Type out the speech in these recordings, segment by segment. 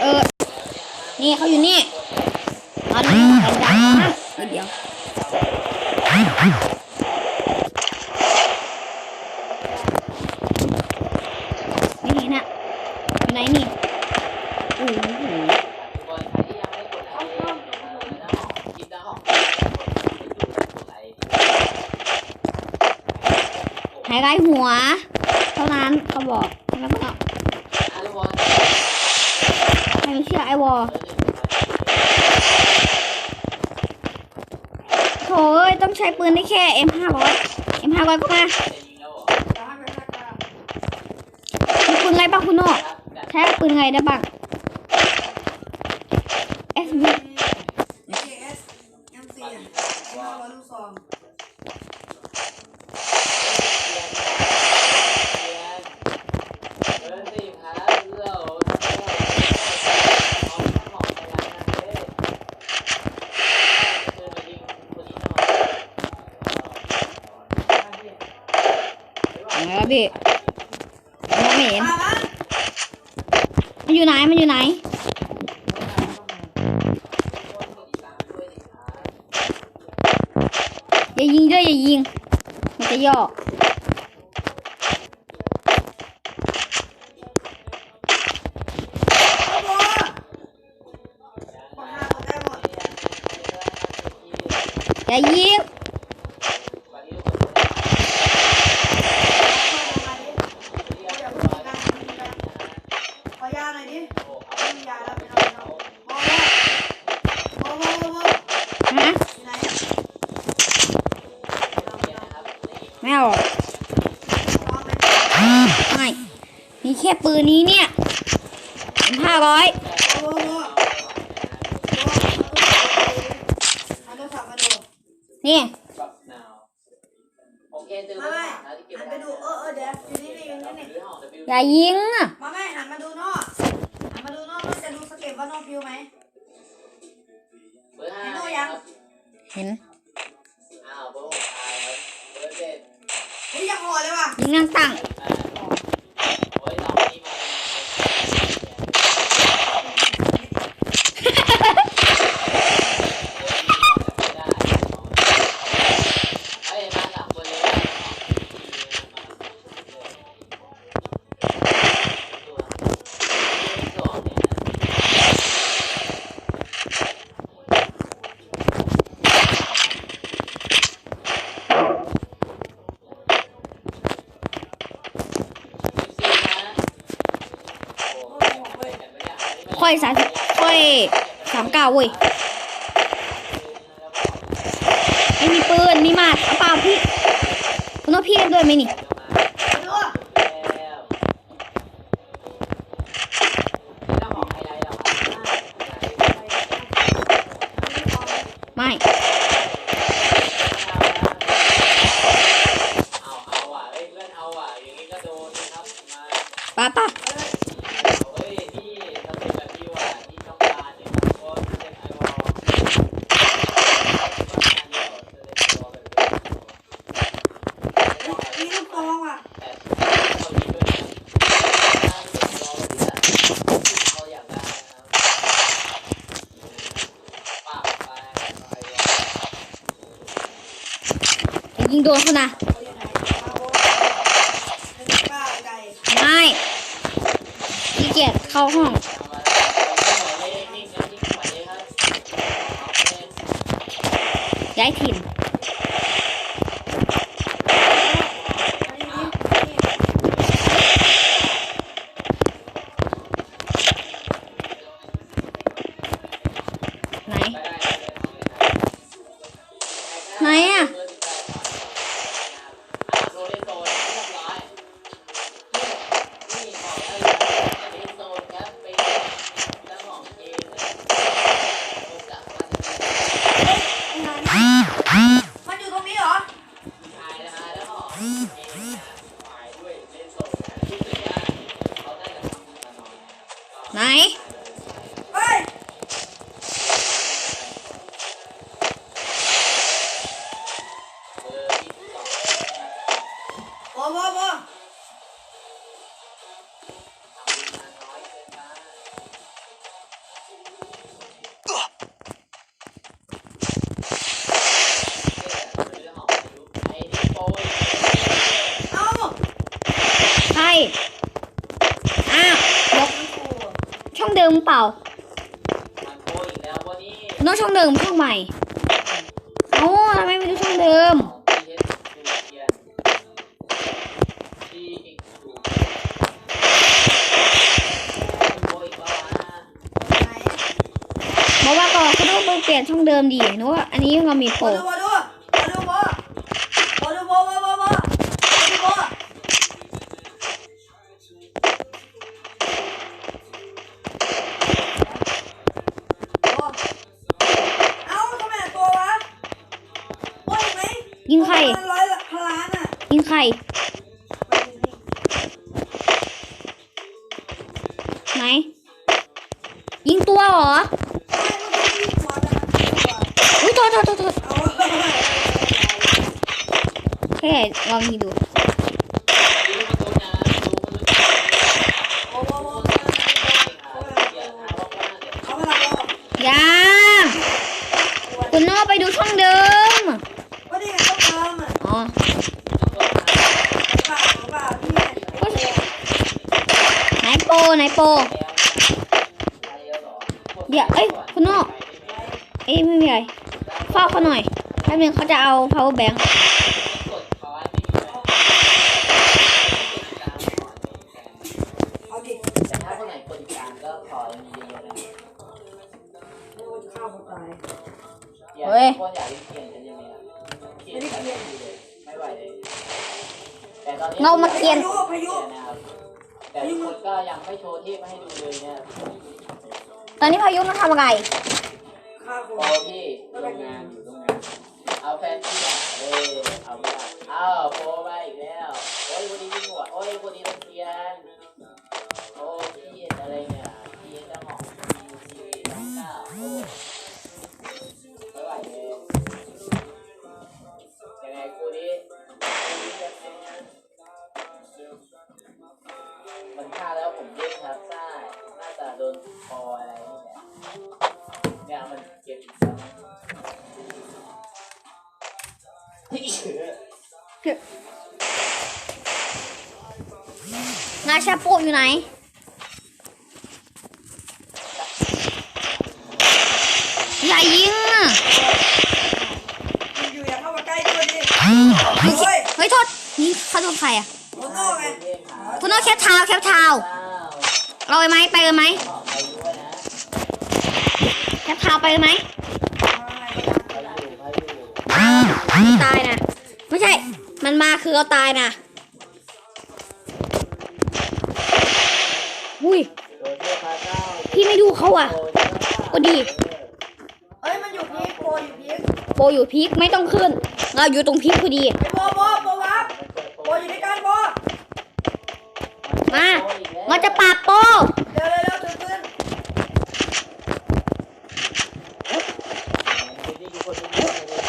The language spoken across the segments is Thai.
เออ นี่เขาอยู่นี่ตอนนี้ดังนะเดี๋ยว อกมามีปืนไงบ้างคุณโน่ใช้ปืนไงได้บ้าง Yoyo. อย่ายิงอะมาแม่หันมาดูนอกหันมาดูนอกว่าจะดูสเก็ตว่านอกฟิวไหมเห้าเห็นดูยังเห็นอ้าวเบอร์หเอร์เจ็ดเฮ้ยยากห่อเลยว่ะยิงนั่งตั้ง ค่อยสามค่อยสามเก้าเว้ยไม่มีปืนมีมาดเปล่าพี่คุณต้องพีนด้วยไหมนี่ โดนเขานะไม่ขี้เกียจเข้าห้องย้ายถิ่นไหน ไหนอะ ช่องเดิมเปล่ามันโกอีกแล้ววันนี้คุณโน้ตช่องเดิมช่องใหม่เอ้าทำไมไม่ดูช่องเดิมที่เฮ็ดดูเทียนที่อีกดูโกอีกแล้วนะไหนบอกว่าก่อนคุณโน้ตไปเปลี่ยนช่องเดิมดีนึกว่าอันนี้เรามีโปบร เดี๋ยวเอ้ยคุณโน้ตเอ้ยไม่มีอะไรเฝ้าเขาหน่อยแป๊บนึงเขาจะเอา power bank กดคอยไม่มีเลยแต่ถ้าคนไหนกดติดตามก็ขอมีเยอะๆนะเดี๋ยวคนอยากเล่นเกมกันยังไงอะเกมกันไม่ไหวเลยแต่ตอนนี้เรามาเกียนพายุนะครั ตอนนี้พายุมันทำอะไร ไหน อย่ายิงอะอยู่อย่าเข้ามาใกล้ตัวดิเฮ้ยเฮ้ยโทษนี่เขาโดนใครอะโอ้โน่ไงคุณโน้ตแคปเท้าแคปเท้าว้าวเราไปไหมไปเลยไหมขอไปด้วยนะแคปเท้าไปเลยไหมไปอยู่ไปอยู่ตายนะไม่ใช่ มันมาคือเราตายนะ อุ้ยโดยทั่วพาเจ้าพี่ไม่ดูเขาอะโดยก็ดีเฮ้ยมันอยู่พีกโปอยู่พีกโปรอยู่พีคไม่ต้องขึ้น เราอยู่ตรงพีคพอดี ไอ้โปโปโปวับโปอยู่ด้วยกันโปมา เราจะปราบโปรเร็วเร็วเร็วตื่นตื่นนี่คือคนที่ดีเลย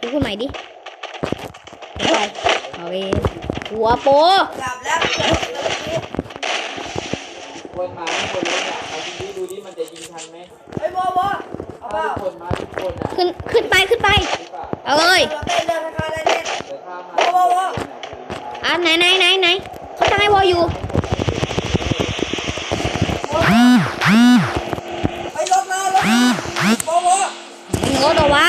ดูคนใหม่ดิเดี๋ยวไปเอาไป หัวโปรหลับแล้วคนมาทุกคนเลยเนี่ยเอาจริงๆดูดิมันจะยิงทันไหมไอ้โปโปเอาเปถ้าล่าทุกคนมาทุกคนอะขึ้นขึ้นไปขึ้นไป หรือเปล่าเอาเลย เราเต้นเดินราคาได้เต้นแต่ถ้ามาโว้โว้โว้อะไหนไหนไหนไหนเขาจะให้วออยู่ ไอ้รถมารถมาโปโปเป็นรถเหรอวะ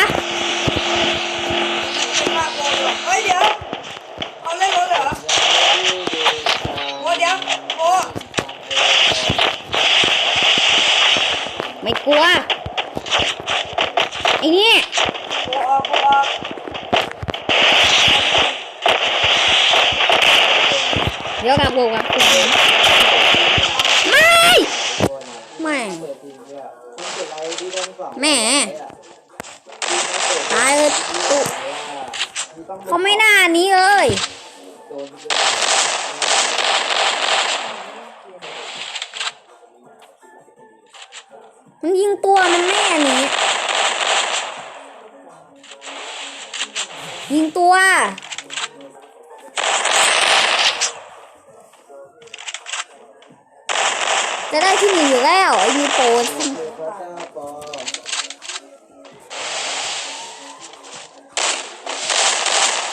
กลัวไอ้นี่โปออกโปออกเดี๋ยวกับโบกับไม่ ไม่แม่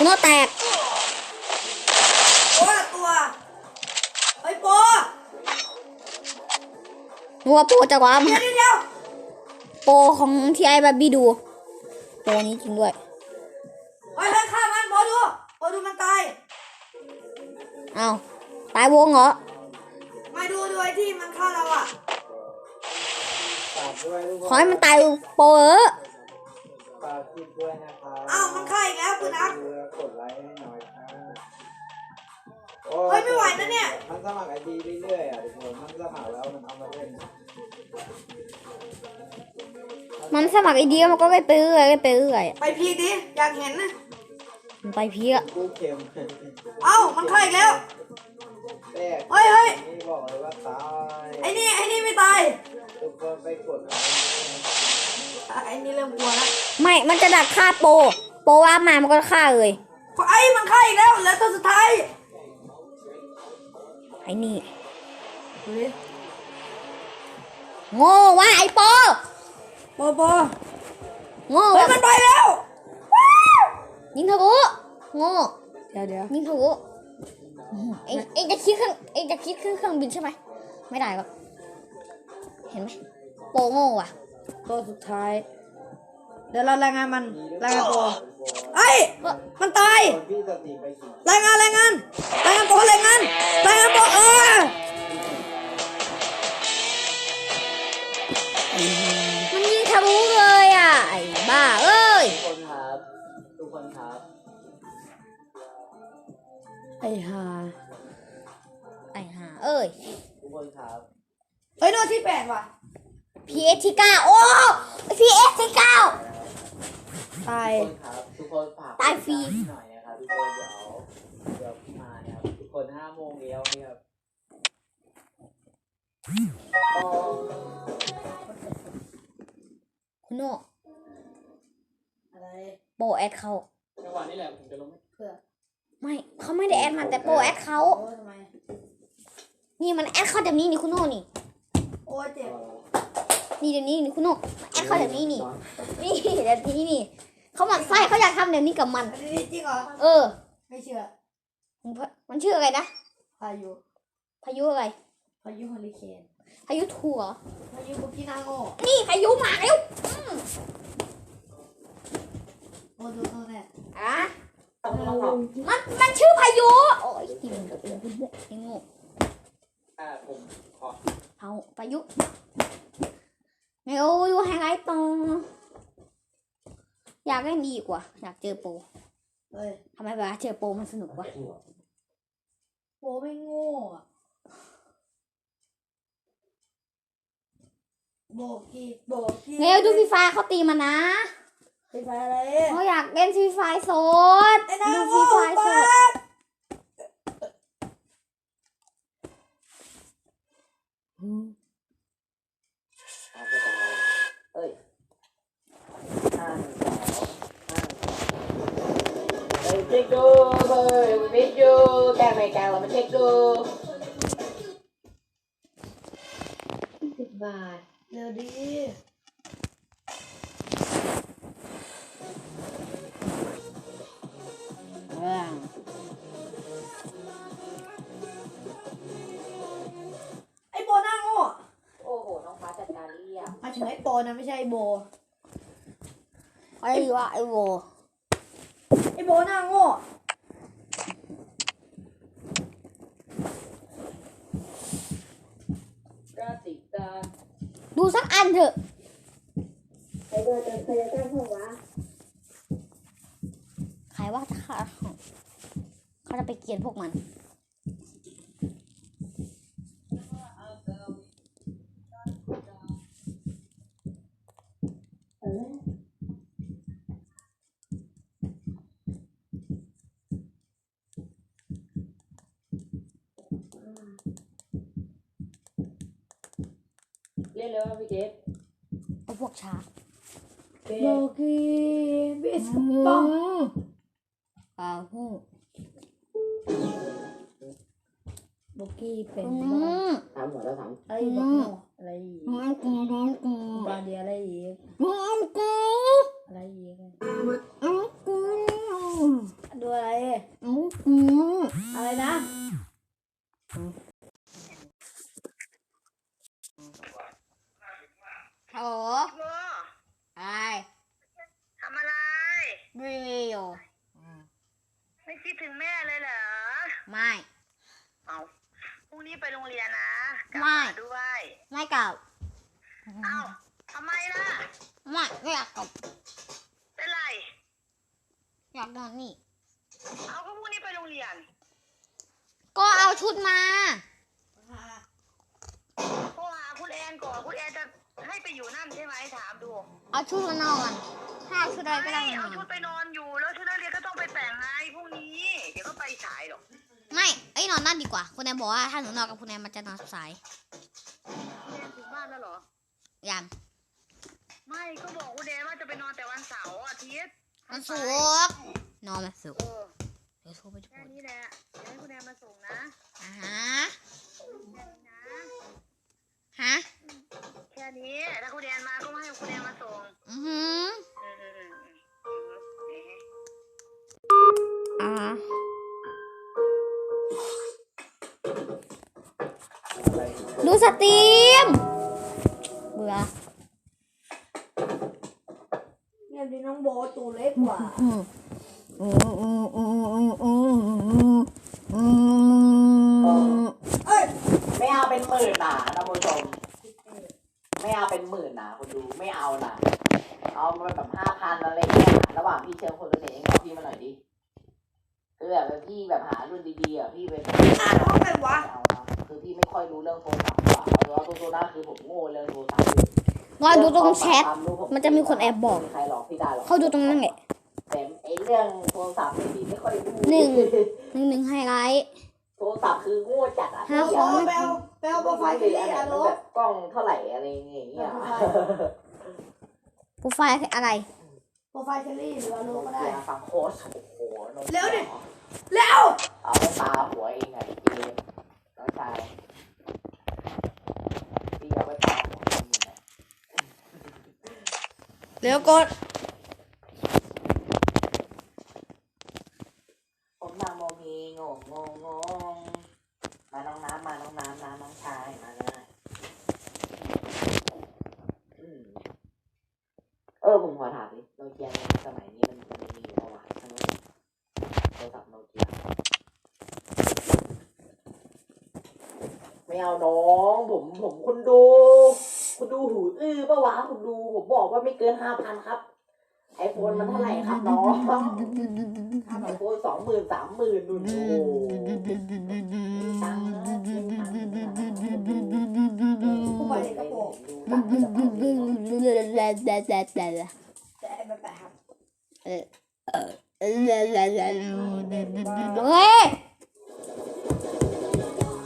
โนแตกโปละตัวเฮ้ยโปนัวโปรจะวะเดี๋ยวเดี๋ยวเดี๋ยวโปรของที่ไอ้บาร์บี้ดูโปรนี้จริงด้วยเฮ้ยเฮ้ยฆ่ามันโบดูโบดูมันตายอ้าวตายวงเหรอมาดูดูไอ้ที่มันฆ่าเราอะฝากด้วยทุกขคอนให้มันตายโปรเออฝากคลิปด้วยนะครับอ้าวมันฆ่าอีกแล้วคุณอัก เฮ้ยไม่ไหวนะเนี่ย มันสมัครไอดีเรื่อยๆอะทุกคนมันสมัครแล้วมันเอามาเล่นมันสมัครไอเดียมันก็ไปเปื่อยไปเรื่อยไปพีดิ อยากเห็นนะ มันไปเพี้ยกูเข็มเอ้า มันฆ่าอีกแล้ว แรกเฮ้ยเฮ้ยนี่บอกเลยว่าตายไอ้นี่ ไอ้นี่ไม่ตายทุกคนไปกดไลค์อะไอ้นี่เริ่มกลัวแล้วไม่ มันจะดักฆ่าโปรโปรว่ามามันก็ฆ่าเลยไอ้มันฆ่าอีกแล้วเหลือตัวสุดท้ายไอ้นี่ดูดิโง่ว่ะไอ้โปรโบโบโง่เฮ้ยว่ะมันไปแล้วยิงทะลุโง่เดี๋ยวเดี๋ยวยิงทะลุเอ็งเอ็งจะคิดเครื่องเอ็งจะคิดขึ้นเครื่องบินใช่ไหมไม่ได้ก็เห็นไหมโปรโง่ว่ะตัวสุดท้าย เดี๋ยวเรารายงานมันรายงานโบ ไอ้ย มันตายคนพี่สติไปกี่รายงานรายงานรายงานโบรายงานรายงานโบเออมันยิงทะลุเลยอะไอ้บ้าเอ้ย ทุกคนครับทุกคนครับไอ้ห่าไอ้ห่าเอ้ย ทุกคนครับเฮ้ยโดนที่แปดว่ะ PS ที่เก้าโอ้ PS ที่เก้า ตาย ทุกคนครับทุกคนฝากตายฟรีติดตมหน่อยนะครับทุกคนเดี๋ยวเดี๋ยวมานะครับทุกคนห้าโมงแล้วนี่ครับอ๋อคุณโน่อะไร โปรแอดเขาจังหวะนี้แหละผมจะลงเพื่อไม่เขาไม่ได้แอดมันแต่โปรแอดเขาโอ้ทำไม นี่มันแอดเขาแบบนี้นี่คุณโน่นี่โอ้ยเจ็บ นี่เดี๋ยวนี้นี่คุณโน่แอดเขาแบบนี้นี่นี่เดี๋ยวนี้นี่ เขาหมั่นไส้เขาอยากทำแบบนี้กับมัน อันนี้จริงเหรอ เออไม่เชื่อมันมันชื่ออะไรนะ พายุพายุอะไร พายุเฮอริเคนพายุทัวร์พายุบุกินาโง่นี่พายุมาแล้วโอ้ดูตัวแน่อะมัน มันชื่อพายุ โอ้ยที่มันตัวเองพูดเนี่ยไอ้โง่อ่าผมขอ เอาพายุไม่โอ้ยไฮไลท์ต่อ อยากเล่นดีกว่า อยากเจอโปรเฮ้ยทำไมเวลาเจอโปรมันสนุกวะโบไม่โง่อะโบกีโบกีเร็วดูฟรีไฟเขาตีมานะไปไปอะไรเขาอยากเล่นฟรีไฟสดไอ้นาดูฟโง่รีไฟไปสดเอาไปต่อเอ้ยห้าหนึ่งสองห้าหนึ่งสองเฮ้ยเช็คดูเฮ้ยวิดยูแกล้ง ไม่แกล้งเรามาเช็คดูสิบบาท เร็วดีไอ้โบหน้าโง่โอ้โห น้องฟ้าจัดการเรียบหมายถึงไอ้โปนะไม่ใช่ไอ้โบอะไรวะไอโวไอ้โบหน้าโง่ กาติกาดูสักอันเถอะไอ้โบจะเคยจะตั้งห้องวะใครว่าเขาเขาจะไปเกลียนพวกมันัวอะไรอืมอืมอะไรนะโถโบไอทำอะไร เรียวไม่คิดถึงแม่เลยเหรอ ไม่ เอาพรุ่งนี้ไปโรงเรียนนะกลับมาด้วย ไม่กลับ เอาทำไมล่ะ ไม่ไม่อยากกลับเป็นไร อยากนอนนี่ เอาก็พรุ่งนี้ไปโรงเรียน ก็เอาชุดมา โทรหาคุณแอนก่อน คุณแอนจะให้ไปอยู่นั่นใช่ไหมถามดูเอาชุดมานอนถ้าเอาชุดอะไรก็ได้ไม่มาเอาชุดไปนอนอยู่ แล้วชุดนักเรียนก็ต้องไปแต่งไงพรุ่งนี้ เดี๋ยวก็ไปสายหรอกไม่ไอ้ยนอนนั่นดีกว่า คุณแอนบอกว่าถ้าหนูนอนกับคุณแอนมันจะนอนสายคุณแอนถึงบ้านแล้วเหรอ ยังไม่ก็บอกคุณแอนว่าจะไปนอนแต่วันเสาร์อาทิตย์มันสุกร์ นอนมันสุกร์เออเดี๋ยวโทรไปทุกแค่คนนี้แหละเดี๋ยวให้คุณแอนมาส่งนะอ่าฮะแค่นี้นะฮะแค่นี้ถ้าคุณแอนมาก็มาให้คุณแอนมาส่งอือหือเออเออเออเอออ่าอะไรดูสตรีม เบื่อเนี่ยดิน้องโบทตัวเล็กกว่า อืม เอ้ยไม่เอาเป็นหมื่นนะท่านผู้ชมไม่เอาเป็นหมื่นนะคุณดูไม่เอานะเอามาแบบห้าพันอะไรเงี้ยระหว่างพี่เชิญคนเกษตรเองเอาพี่มาหน่อยดิคือแบบพี่แบบหารุ่นดีๆอะพี่เป็นอ่านห้องไหนวะเอานะคือพี่ไม่ค่อยรู้เรื่องโทรศัพท์ว่ะเอาเอาตัวตัวหน้าคือผมโง่เรื่องโทรศัพท์ รอดูตรงแชท มันจะมีคนแอบบอกไม่มีใครหลอกพี่ได้หรอกเขาดูตรงนั้นแหละ แต่ไอ้เรื่องโท รศัพท์เนี่ยพี่ไม่ค่อยรู้หนึ่ง หนึ่งหนึ่งไฮไลท์โทรศัพท์คือโง่จัดอะห้าพี่ขอะองแปลวแปลวโปรไฟล์เลที่ยนี่อันไหนอะมันโลแบบกล้องเท่าไหร่อะไรอย่างเงี้ยโปรไฟล์คืออะไรโปรไฟล์เชอรี่หรืออะโลก็ได้เดี๋ยวฟังโค้ชโอ้โหน้องเร็วดิเร็วเอาไปปาหัวเองไงเกมน้องชายพี่เอาไปปาหัวเองไงเร็วกด ผมนางโมมีงงงงงงมาน้องน้ำมาน้องน้ำน้ำน้องชายมาเลยอืมเออผมขอถามดิโนเกียในสมัยนี้มันมันมีอยู่ประวัติใช่ไหมโทรศัพท์โนเกียไม่เอาน้องผมผมคุณดู คุณดูหู อื้อปะวะคุณดูผมบอกว่าไม่เกินห้าพันครับ ไอโฟนมันเท่าไหร่ครับน้องไอโฟนสองหมื่นสามหมื่นนู่นโอ้ตังค์นะผู้บริโภคดูตังค์ไม่ต้องเอาเลยเนอะแต่แบบแบบเฮ้ย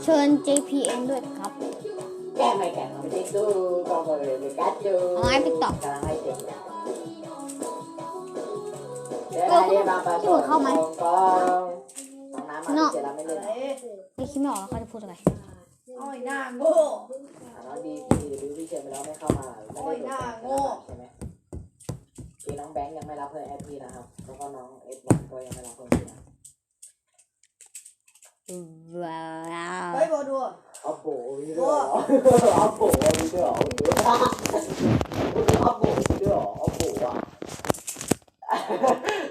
เชิญ JPN ด้วยครับแก ไม่แกไม่ได้ดูก็เลยไม่กัดดูอ๋อไอ้ TikTok กำลังให้เด็กก็ที่มึงเข้าไหมน้องน้ำมาเสร็จแล้วไม่เล่นเอ้ยไม่คิดไม่ออกแล้วเขาจะพูดอะไรอ้อยหน้าโง่อะน้องดีดีดูพี่เชนไปแล้วไม่เข้ามาไม่ได้โดนแบนใช่ไหมพี่น้องแบงค์ยังไม่รับเพื่อนแอดพี่นะครับแล้วก็น้องเอ็ดวันก็ยังไม่รับเพื่อนพี่นะ ว้าว เฮ้ยโบดู เอาโบมีด้วยเหรอเอาโบมีด้วยเหรอเอาโบมีด้วยเหรอเอาโบอะ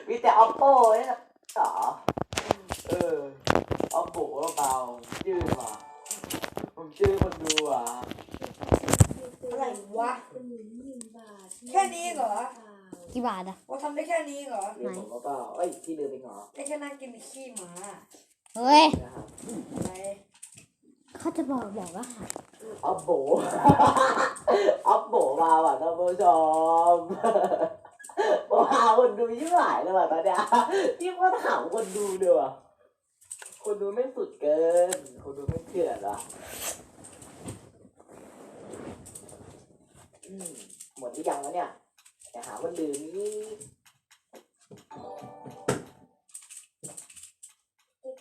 มีแต่เอาโป้เนี่ยนะเหรอเออเอาโบเบาชื่อว่ะผมชื่อคนดูอะ อะไรวะ แค่นี้เหรอ กี่บาทอะ ว่าทำได้แค่นี้เหรอ เรียนผมก็เปล่าเอ้ยพี่ลืมไปเหรอ ได้แค่นั่งกิน ขี้หมาเฮ้ยนะครับอะไรเขาจะบอกบอกว่าเอาโบเอาโบมาว่ะท่านผู้ชมว้าวคนดูยิ่งหลายเลยว่ะตอนเนี้ยพี่ก็ถามคนดูเลยว่ะคนดูไม่สุดเกิน คนดูไม่เชื่อหรออืมหมดหรือยังวะเนี่ยอย่าหาคนลืมนี่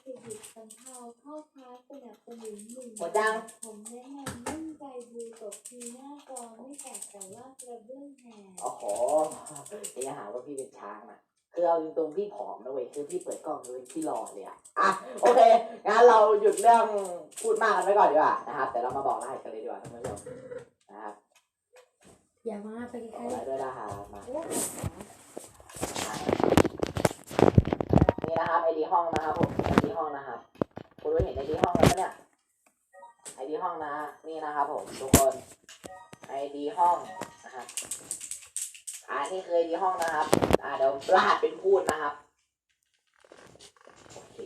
เศรษฐ กิจสำเภาพ่อค้าสนับสนุนหนึ่งหมดยัง ผมแนะนำนุ่งใจบูตกทีหน้ากองไม่แตกแต่ว่ากระเบื้องแหงโอ้โหอย่าหาว่าพี่เป็นช้างนะคือเอาตรงๆพี่ผอมนะเว้ย คือพี่เปิดกล้องเลยพี่หล่อเลยอะอะ โอเค งั้นเราหยุดเรื่องพูดมากกันไว้ก่อนดีกว่านะครับ แต่เรามาบอกรหัสกันเลยดีกว่าท่านผู้ชมนะครับอย่ามาไปขใกอล้ไว้ด้วยนะครับมาโอ้โหนี่นะครับไอดีห้องนะครับผมไอดีห้องนะครับ คุณรู้เห็นไอดีห้องแล้วปะเนี่ยไอดีห้องนะนี่นะครับผมทุกคนไอดีห้องนะครับอ่านี่คือไอดีห้องนะครับ อ่าเดี๋ยวรหัสเป็นพูดนะครับโอเค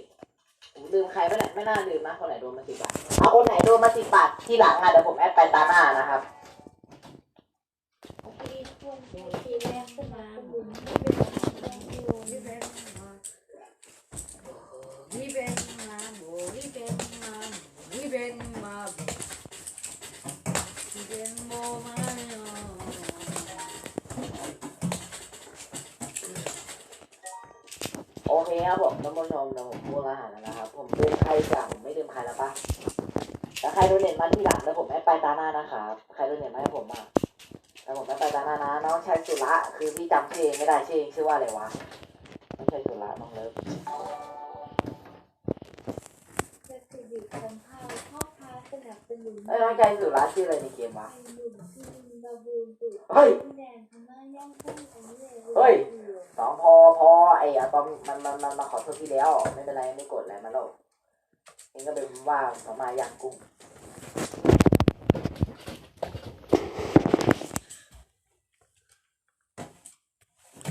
ผมลืมใครไปไหนไม่น่าลืมนะคนไหนโดนมาสิบบาทเอาคนไหนโดนมาสิบบาทที่หลังอะเดี๋ยวผมแอดไปตาหน้านะครับที่คนที่แรกสนามบุญที่เป็นแรงโยนนี่เป็น ครับผมท่านผู้ชมนะผมพูดรหัสแล้วนะครับ ผมลืมใครจ้ะผมไม่ลืมใครแล้วปะแต่ใครโดนเน็ตมาที่หลังแล้วผมไม่ไปตาหน้านะครับใครโดนเน็ตมาให้ผมอะแล้วผมไม่ไปตาหน้านะน้องชายสุระคือพี่จำชื่อเองไม่ได้ชื่อเองชื่อว่าอะไรวะ มันมันมันมาขอโทษที่แล้ว ไม่เป็นไรไม่กดอะไรมาแล้วเองก็เป็นว่าเขามาอยากกุ้ง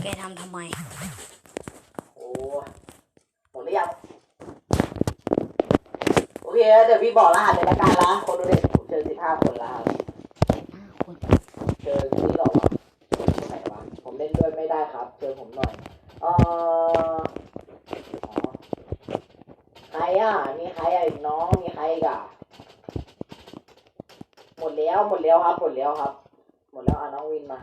แกทำทำไม โอ้หมดหรือยังโอเคเดี๋ยวพี่บอกรหัสในประกันละคนดูเด็กผมเชิญสิบห้าคนแล้วครับเชิญนี่หรอวะไหนวะผมเล่นด้วยไม่ได้ครับเชิญผมหน่อย เอออ๋อใคร อะ มีใครอะอีกน้อง มีใครอีกอะ หมดแล้ว หมดแล้วครับ หมดแล้วครับ หมดแล้วอะน้องวินมา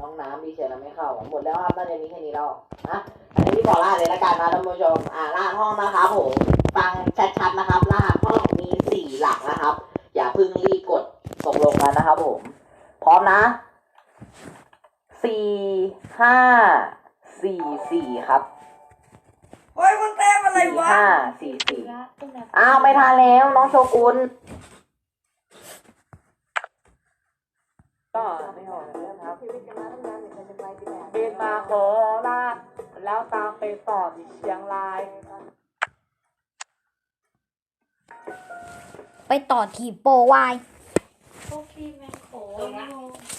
น้องน้ำดีเชนะไม่เข้า หมดแล้วครับน่าจะมีแค่นี้แล้วอะอันนี้พี่บอกรหัสเลยละกันนะท่านผู้ชม อ่ารหัสห้องนะครับผม ฟังชัดๆนะครับรหัสห้องมีสี่หลักนะครับ อย่าเพิ่งรีบกดตกลงกันนะครับผม พร้อมนะสี่ห้าสี่สี่ครับ เฮ้ยมันเต้ม อะไรสี่วะ ห้าสี่สี่ระสนับสนุนอ้าวไม่ทันแล้ว น้องโชกุนก็ไม่ออกนะครับบินมาโคราชแล้วตามไปต่อที่เชียงรายไปต่อที่โปรวาย พวกพี่แมงโขตัว